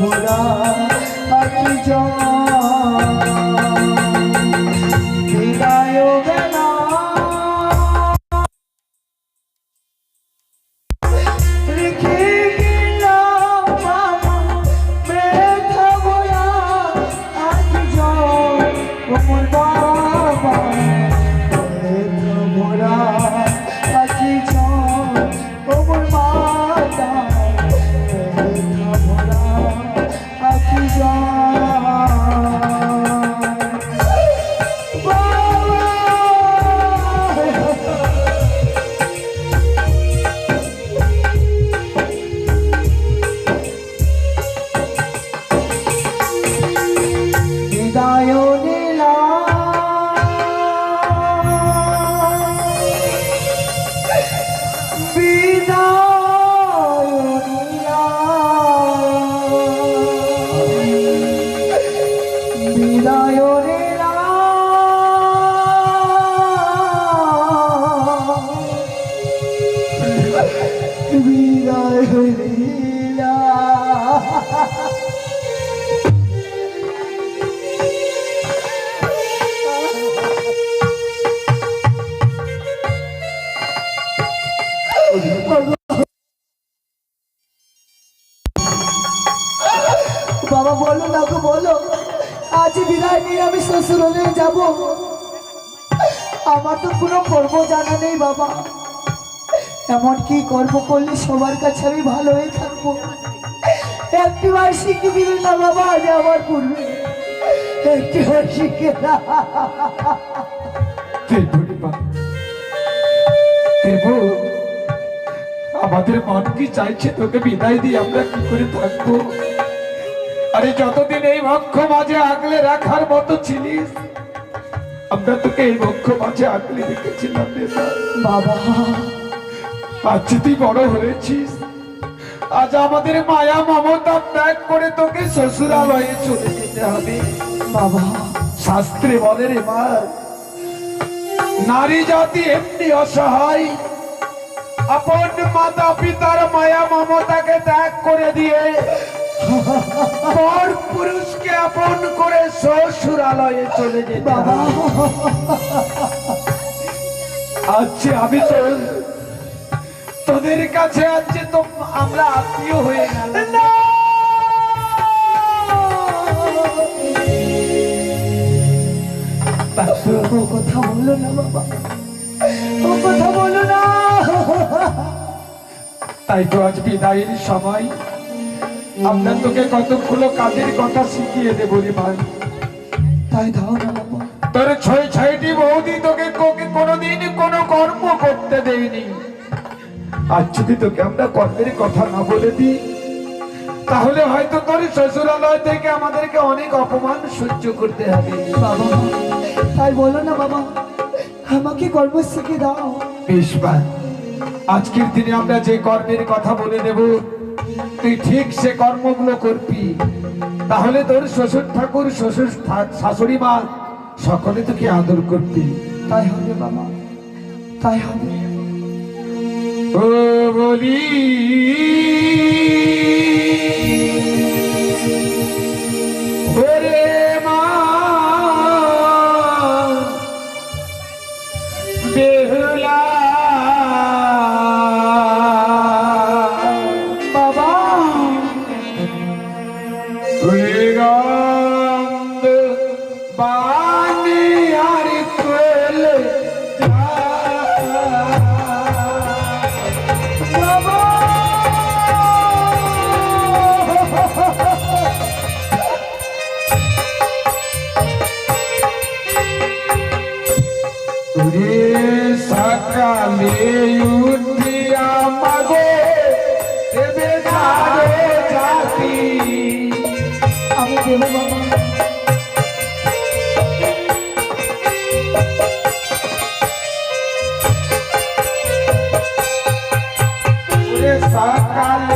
ভরা আকি বিদায় বেলা। রেখে গেলাম বলো, আজ বিদায় নিয়ে আমি শ্বশুরলে যাব। আমার তো কোনো পর্ব জানা নেই বাবা। এমন কি কর্ম করলে সবার কাছে আমি ভালো হয়ে থাকব? একটি বার শিখে দিবে না বাবা আজ আমার পূর্বে। একটি বার শিখে আমাদের মন কি চাইছে তোকে বিদায় দিয়ে আমরা কি করে থাকব? আরে যতদিন এই বক্ষ মাঝে আগলে রাখার মতো ছিলিস আমরা তোকে এই বক্ষ মাঝে আগলে রেখেছিলাম বাবা। আজ তুই বড় হয়েছিস আজ আমাদের মায়া মমতা ত্যাগ করে তোকে শ্বশুরালয়ে চলে যেতে হবে। বাবা। শাস্ত্রে বলে রে মা নারী জাতি এমনি অসহায় আপন মাতা পিতার মায়া মমতাকে ত্যাগ করে দিয়ে পর পুরুষকে আপন করে শ্বশুরালয়ে চলে যেতে আজকে আমি তো তোদের কাছে আজকে তো আমরা আত্মীয় হয়ে গেলাম। ও কথা বলো না বাবা। ও কথা বলো না। তাই তো আজ বিদায়ের সময় আমরা তোকে কতগুলো কাজের কথা শিখিয়ে দেবো রে ভাই। তাই দাও তোর ছয় ছয়টি বৌদি তোকে কোকে কোনোদিন কোনো কর্ম করতে দেয়নি। আজ যদি তোকে আমরা কর্মের কথা না বলে দিই তাহলে হয়তো তোর শ্বশুরালয় থেকে আমাদেরকে অনেক অপমান সহ্য করতে হবে। বাবা তাই বলো না বাবা আমাকে কর্ম শিখে দাও। বেশ আজকের দিনে আমরা যে কর্মের কথা বলে দেব তুই ঠিক সে কর্মগুলো করবি। তাহলে তোর শ্বশুর ঠাকুর শ্বশুর শাশুড়ি মা সকলে তোকে আদর করবি। তাই হবে বাবা তাই হবে। ও বলি রে সকালে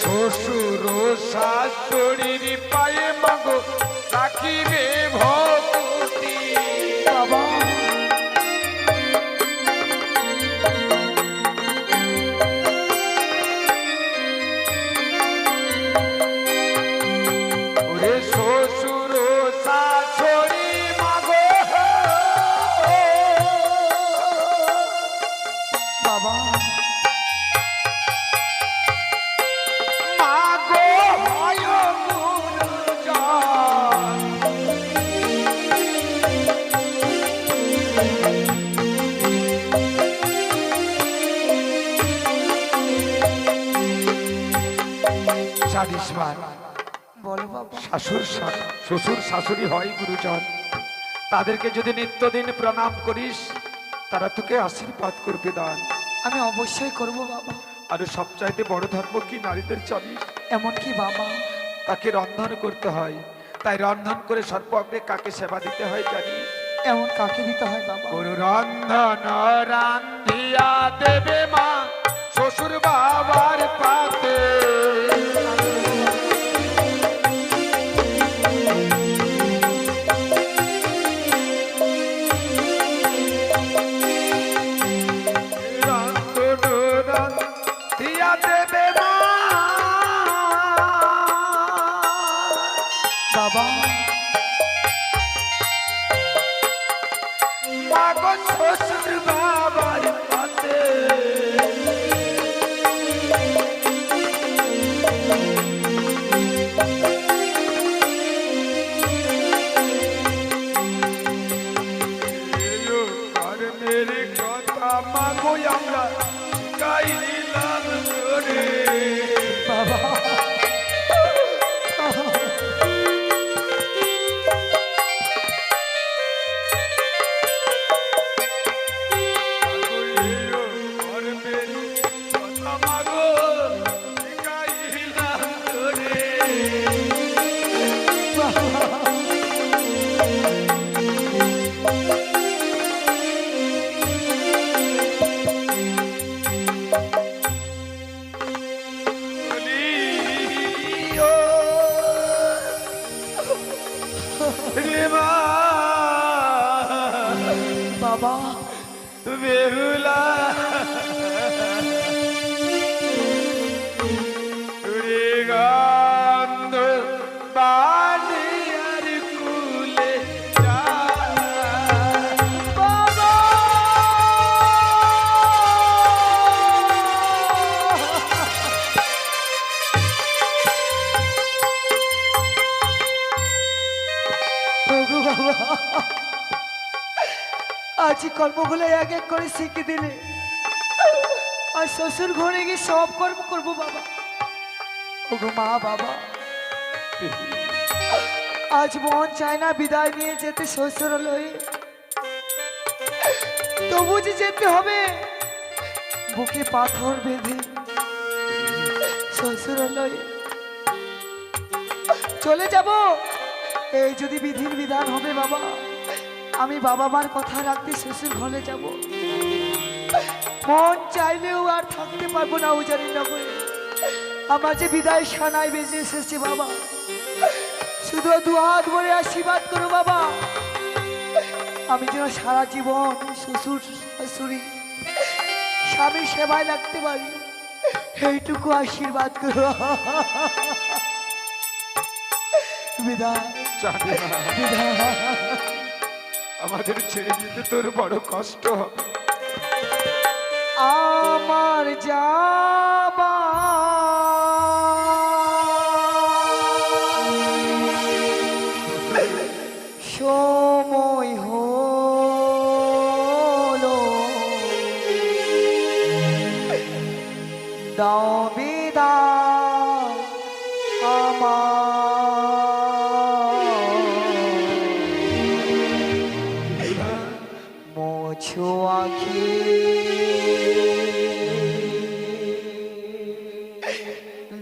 শ্বশুর শাশুড়ির পায়ে মগো রাখিবে ভক্তি। বাবা। শাশুর শ্বশুর শাশুড়ি হয় গুরুজন। তাদেরকে যদি নিত্যদিন প্রণাম করিস তারা তোকে আশীর্বাদ করবে দান। আমি অবশ্যই করব বাবা। আর সবচাইতে বড় ধর্ম কি নারীদের জানিস এমন কি বাবা? তাকে রন্ধন করতে হয়। তাই রন্ধন করে সর্বগ্রে কাকে সেবা দিতে হয় জানিস এমন কাকে দিতে হয় বাবা? গরু রন্ধন রান্ধিয়া দেবে মা। শ্বশুর বাবার পাতে। বাবা। শ্বশুর বাবা বেহুলা আজ কর্মগুলো এক এক করে শিখে দিলে। আর শ্বশুর ঘরে গিয়ে সব কর্ম করব বাবা। ওগো মা, বাবা। আজ মন চায় না বিদায় নিয়ে যেতে শ্বশুর লয়ে তবু যে যেতে হবে, বুকে পাথর বেঁধে শ্বশুর লয়ে চলে যাব, এই যদি বিধির বিধান হবে বাবা। আমি বাবা মার কথা রাখতে শ্বশুর ঘরে যাব। মন চাইলেও আর থাকতে পারব না উজানি নগরে। আমার যে বিদায় সানায় বেজে এসেছে বাবা শুধু দু হাত ভরে আশীর্বাদ করো বাবা। আমি যেন সারা জীবন শ্বশুর শাশুড়ি স্বামীর সেবায় লাগতে পারি। এইটুকু আশীর্বাদ করো। বিদায়। বিদায়। আমাদের ছেড়ে যেতে তোর বড় কষ্ট হবে। আমার যাবা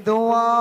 দোয়া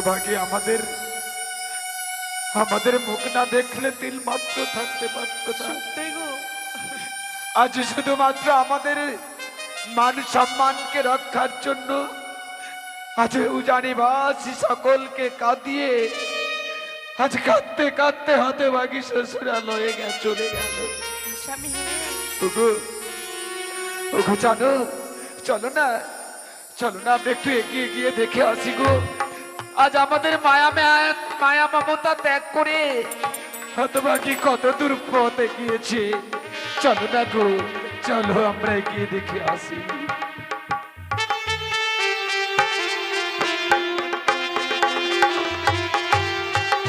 হতভাগী আমাদের আমাদের মুখ না দেখলে তিল মাত্র থাকতে পারত আজ শুধুমাত্র আমাদের মান সম্মানকে রক্ষার জন্য আজ উজানিবাসী সকলকে কাঁদিয়ে আজ কাঁদতে কাঁদতে হতভাগী শ্বশুরালয়ে গে চলে গেল। জানো চলো না চলো না আমরা একটু এগিয়ে গিয়ে দেখে আসি গো। আজ আমাদের মায়া মায়া মমতা ত্যাগ করে হতভাগী কত দূর পথে গিয়েছে? চলো না চলো আমরা এগিয়ে দেখে আসি।